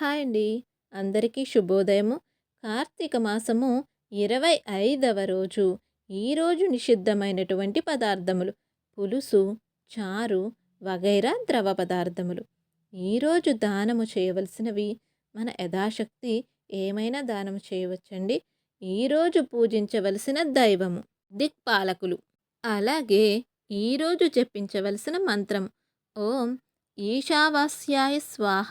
Hi అండి. అందరికీ శుభోదయము. కార్తీక మాసము ఇరవై ఐదవ రోజు. ఈరోజు నిషిద్ధమైనటువంటి పదార్థములు. పులుసు చారు వగైరా ద్రవ పదార్థములు. ఈరోజు దానము చేయవలసినవి మన యథాశక్తి ఏమైనా దానము చేయవచ్చండి. ఈరోజు పూజించవలసిన దైవము దిక్పాలకులు. అలాగే ఈరోజు చెప్పించవలసిన మంత్రం. ఓం ఈశావాస్యాయ స్వాహ.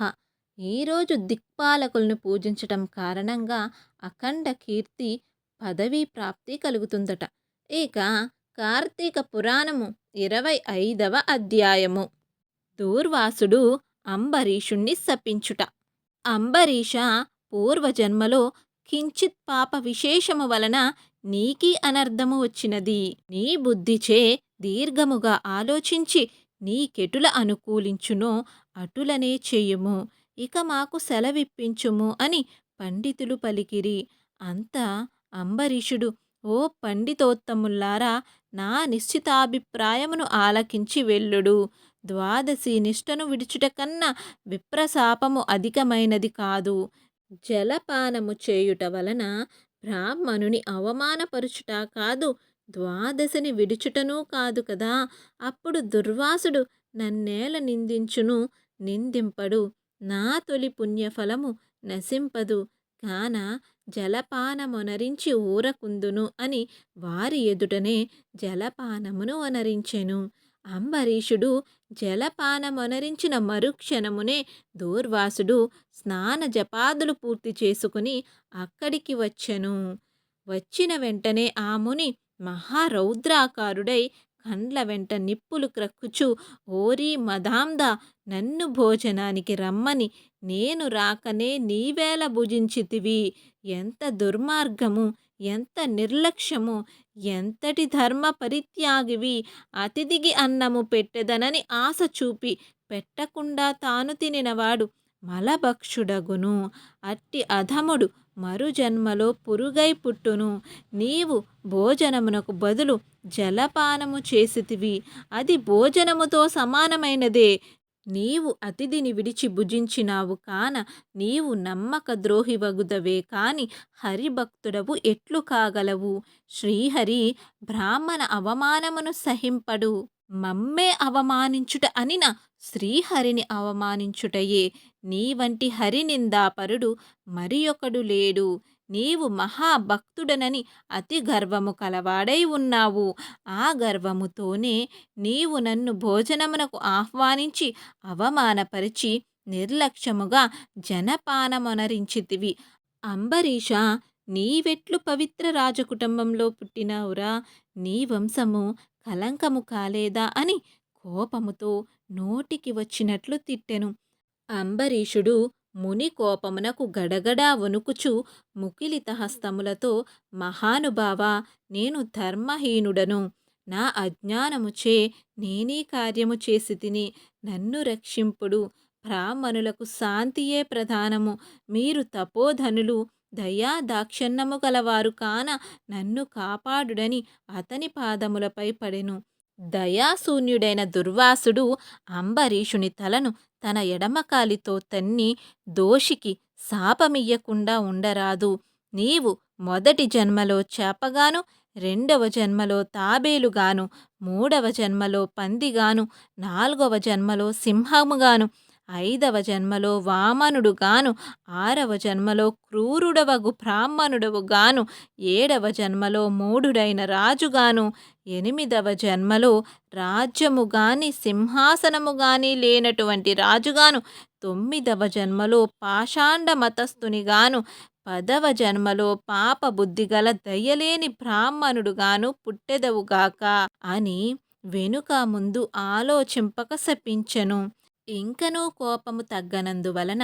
ఈరోజు దిక్పాలకులను పూజించటం కారణంగా అఖండ కీర్తి పదవీ ప్రాప్తి కలుగుతుందట. ఇక కార్తీక పురాణము ఇరవై ఐదవ అధ్యాయము. దూర్వాసుడు అంబరీషుణ్ణి శపించుట. అంబరీష పూర్వజన్మలో కించిత్ పాప విశేషము వలన నీకీ అనర్థము వచ్చినది. నీ బుద్ధిచే దీర్ఘముగా ఆలోచించి నీకెటుల అనుకూలించునో అటులనే చేయుము. ఇక మాకు సెలవిప్పించుము అని పండితులు పలికిరి. అంతా అంబరీషుడు ఓ పండితోత్తముల్లారా నా నిశ్చితాభిప్రాయమును ఆలకించి వెళ్ళుడు. ద్వాదశి నిష్టను విడుచుట కన్నా విప్రశాపము అధికమైనది కాదు. జలపానము చేయుట వలన బ్రాహ్మణుని అవమానపరుచుట కాదు ద్వాదశిని విడుచుటనూ కాదు కదా. అప్పుడు దుర్వాసుడు నన్నేల నిందించును నిందింపడు. నా తొలి పుణ్యఫలము నశింపదు. కాన జలపానమొనరించి ఊరకుందును అని వారి ఎదుటనే జలపానమును వనరించెను. అంబరీషుడు జలపానమొనరించిన మరుక్షణమునే దూర్వాసుడు స్నాన జపాదులు పూర్తి చేసుకుని అక్కడికి వచ్చెను. వచ్చిన వెంటనే ఆ ముని మహారౌద్రాకారుడై పండ్ల వెంట నిప్పులు క్రక్కుచు ఓరి మదాందా నన్ను భోజనానికి రమ్మని నేను రాకనే నీవేల భుజించితివి. ఎంత దుర్మార్గము ఎంత నిర్లక్ష్యము ఎంతటి ధర్మ పరిత్యాగివి. అతిథికి అన్నము పెట్టెదనని ఆశ చూపి పెట్టకుండా తాను తినినవాడు మలభక్షుడగును. అట్టి అధముడు మరుజన్మలో పురుగై పుట్టును. నీవు భోజనమునకు బదులు జలపానము చేసితివి. అది భోజనముతో సమానమైనదే. నీవు అతిథిని విడిచి భుజించినావు కాన నీవు నమ్మక ద్రోహివగుదవే కాని హరిభక్తుడవు ఎట్లు కాగలవు? శ్రీహరి బ్రాహ్మణ అవమానమును సహింపడు. మమ్మే అవమానించుట అనిన శ్రీహరిని అవమానించుటయే. నీ వంటి హరినిందాపరుడు మరి ఒకడు లేడు. నీవు మహాభక్తుడనని అతి గర్వము కలవాడై ఉన్నావు. ఆ గర్వముతోనే నీవు నన్ను భోజనమునకు ఆహ్వానించి అవమానపరిచి నిర్లక్ష్యముగా జనపానమొనరించితివి. అంబరీష నీవెట్లు పవిత్ర రాజకుటుంబంలో పుట్టినావురా నీ వంశము కలంకము కాలేదా అని కోపముతో నోటికి వచ్చినట్లు తిట్టెను. అంబరీషుడు ముని కోపమునకు గడగడా వణుకుచు ముకిలిత హస్తములతో మహానుభావ నేను ధర్మహీనుడను. నా అజ్ఞానముచే నేనీ కార్యము చేసి తిని నన్ను రక్షింపుడు. బ్రాహ్మణులకు శాంతియే ప్రధానము. మీరు తపోధనులు దయా దాక్షణ్యము గలవారు కాన నన్ను కాపాడుడని అతని పాదములపై పడెను. దయాశూన్యుడైన దుర్వాసుడు అంబరీషుని తలను తన ఎడమకాలితో తన్ని దోషికి శాపమియ్యకుండా ఉండరాదు. నీవు మొదటి జన్మలో చేపగాను రెండవ జన్మలో తాబేలుగాను మూడవ జన్మలో పందిగాను నాలుగవ జన్మలో సింహముగాను ఐదవ జన్మలో వామనుడుగాను ఆరవ జన్మలో క్రూరుడవగు బ్రాహ్మణుడవు గాను ఏడవ జన్మలో మూఢుడైన రాజుగాను ఎనిమిదవ జన్మలో రాజ్యము గాని సింహాసనము గాని లేనటువంటి రాజుగాను తొమ్మిదవ జన్మలో పాషాండ మతస్థునిగాను పదవ జన్మలో పాప బుద్ధిగల దయ్యలేని బ్రాహ్మణుడుగాను పుట్టెదవుగాక అని వెనుక ముందు ఆలోచింపక శపించెను. ఇంకనూ కోపము తగ్గనందువలన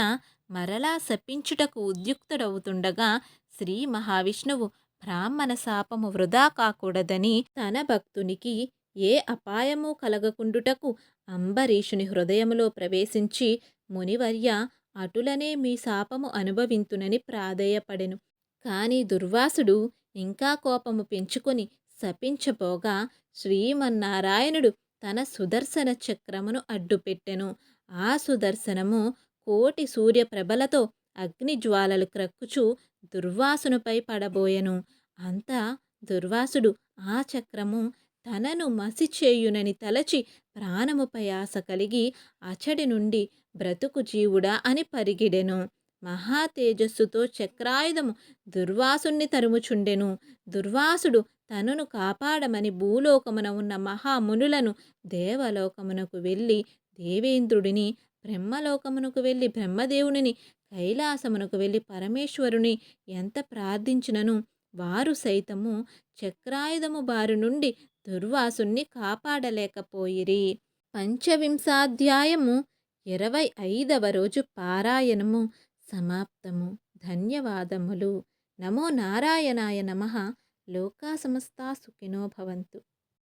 మరలా శపించుటకు ఉద్యుక్తుడవుతుండగా శ్రీ మహావిష్ణువు బ్రాహ్మణ శాపము వృధా కాకూడదని తన భక్తునికి ఏ అపాయము కలగకుండుటకు అంబరీషుని హృదయములో ప్రవేశించి మునివర్య అటులనే మీ శాపము అనుభవింతునని ప్రాధేయపడెను. కాని దుర్వాసుడు ఇంకా కోపము పెంచుకొని శపించబోగా శ్రీమన్నారాయణుడు తన సుదర్శన చక్రమును అడ్డుపెట్టెను. ఆ సుదర్శనము కోటి సూర్యప్రభలతో అగ్నిజ్వాలలు క్రక్కుచు దుర్వాసునుపై పడబోయెను. అంతా దుర్వాసుడు ఆ చక్రము తనను మసి చేయునని తలచి ప్రాణముపై ఆశ కలిగి అచడి నుండి బ్రతుకు జీవుడా అని పరిగిడెను. మహా తేజస్సుతో చక్రాయుధము దుర్వాసుణ్ణి తరుముచుండెను. దుర్వాసుడు తనను కాపాడమని భూలోకమున ఉన్న మహామునులను దేవలోకమునకు వెళ్ళి దేవేంద్రుడిని బ్రహ్మలోకమునకు వెళ్ళి బ్రహ్మదేవునిని కైలాసమునకు వెళ్ళి పరమేశ్వరుని ఎంత ప్రార్థించినను వారు సైతము చక్రాయుధము బారి నుండి దుర్వాసుని కాపాడలేకపోయిరి. పంచవింశాధ్యాయము ఇరవై ఐదవ రోజు పారాయణము సమాప్తము. ధన్యవాదములు. నమో నారాయణాయ నమ. లోకా సమస్తా సుఖినో భవంతు.